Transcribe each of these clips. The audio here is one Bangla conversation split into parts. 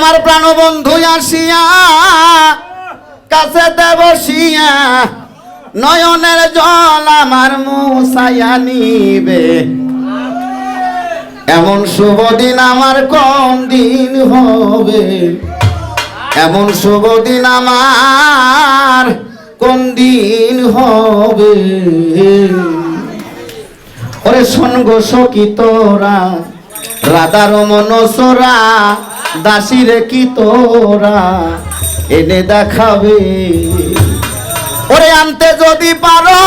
আমার প্রাণবন্ধু আসিয়া কাছে বসিয়া, নয়নের জল আমার মুসাইয়া নিবে। এমন শুভ দিন আমার কম দিন হবে? এমন শুভ দিন আমার কোন দিন হবে? ওরে শোন গো সখী তোরা, রাধার মনসরা দাসিরে কি তোরা? এনে দেখাবে। ওরে আনতে যদি পারো,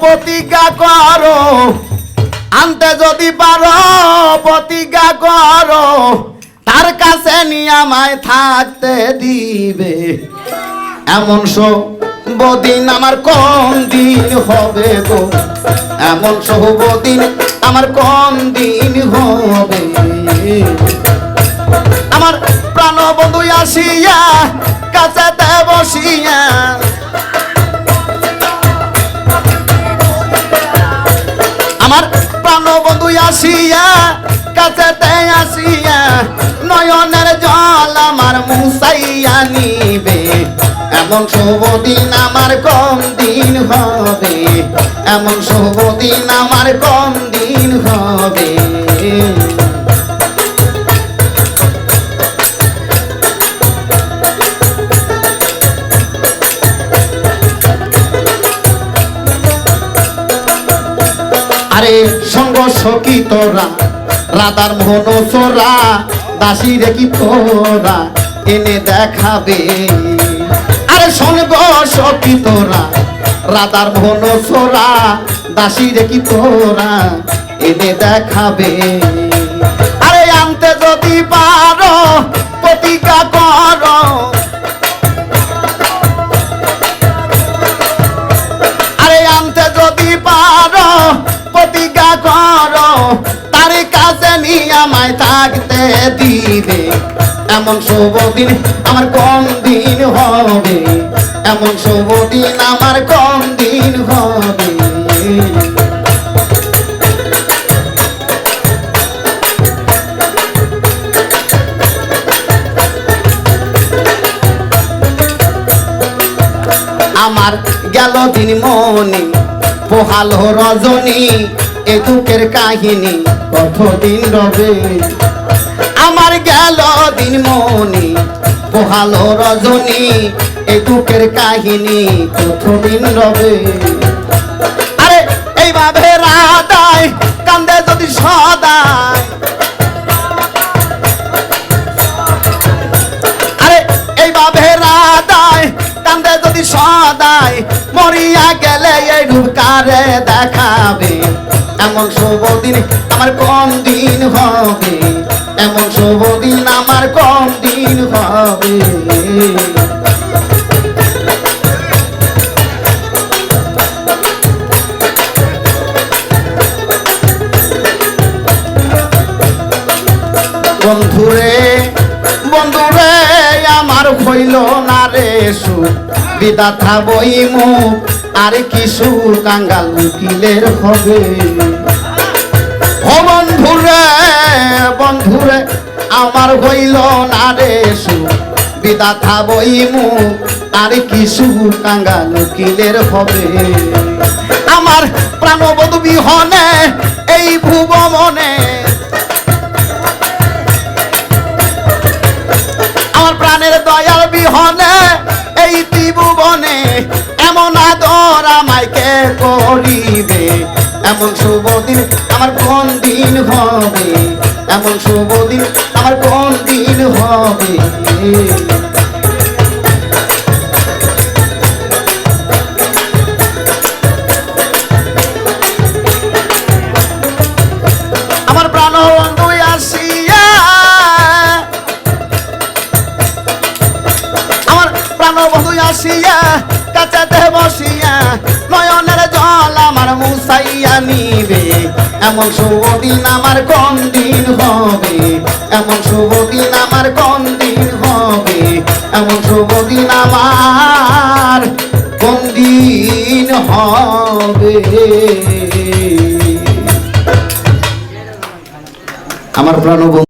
প্রতিজ্ঞা করো। আনতে যদি পারো, প্রতিজ্ঞা করো। তার কাছে নিয়ে আমায় থাকতে দিবে। এমন দিন আমার কোন দিন হবে গো? এমন দিন আমার কোন দিন হবে? আমার প্রাণ বন্ধু আসিয়া কাছে বসিয়া। আমার প্রাণ বন্ধু আসিয়া কাছে আসিয়া, নয়নের জল আমার মুসাইয়া নিবে। এমন শুভ দিন আমার কম দিন হবে, এমন শুভ দিন আমার কম দিন হবে। সখী তোরা রাধার সোরা দাসী রে কি তোরা এনে দেখাবে। আরে সঙ্গ সখী তোরা রাধার দাসী রে কি তোরা এনে দেখাবে। আরে আনতে যদি পারো, প্রতিজ্ঞা করো। আরে আনতে যদি পারো, প্রতিজ্ঞা করো। আমায় থাকতে দিবে। এমন শুভ দিন আমার কম দিন হবে? এমন শুভ দিন আমার কম দিন হবে? আমার গেল দিন মনে, পোহালো রজনী এ দুঃখের কাহিনী কতদিন রবে? আমার গেল দিন মনে, পোহালো রজনী, এ দুঃখের কাহিনী কতদিন রবে? আরে, এইভাবে রাধায় কান্দে যদি সদায়। আরে, এইভাবে রাধায় কান্দে যদি সদায়, মরিয়া গেলে এই রূপকারে দেখাবে। এমন শুভ দিন আমার কম দিন হবে। এমন শুভ দিন আমার কম দিন হবে। বন্ধুরে বন্ধুরে, আমার হইল না রে সু বিদাথা বইমু আর কিছু কাঙ্গাল উকিলের হবে? বন্ধুরে বন্ধুরে, আমার হইল না রে সু বিদাথা বইমু আর কিছু কাঙ্গাল উকিলের হবে? আমার প্রাণবধূ বিহনে, এই ভুবমনে আমার প্রাণের দয়াল বিহনে এমন শুভ দিন আমার কোন দিন হবে? এমন শুভ দিন আমার কোন দিন হবে? আমার কাছে বসিয়া নয়নের জল আমার মুসাইয়া নিবে। এমন শুভ দিন আমার কোন দিন হবে। এমন শুভ দিন আমার কোন দিন হবে। এমন শুভ দিন আমার কোন দিন হবে। আমার প্রাণ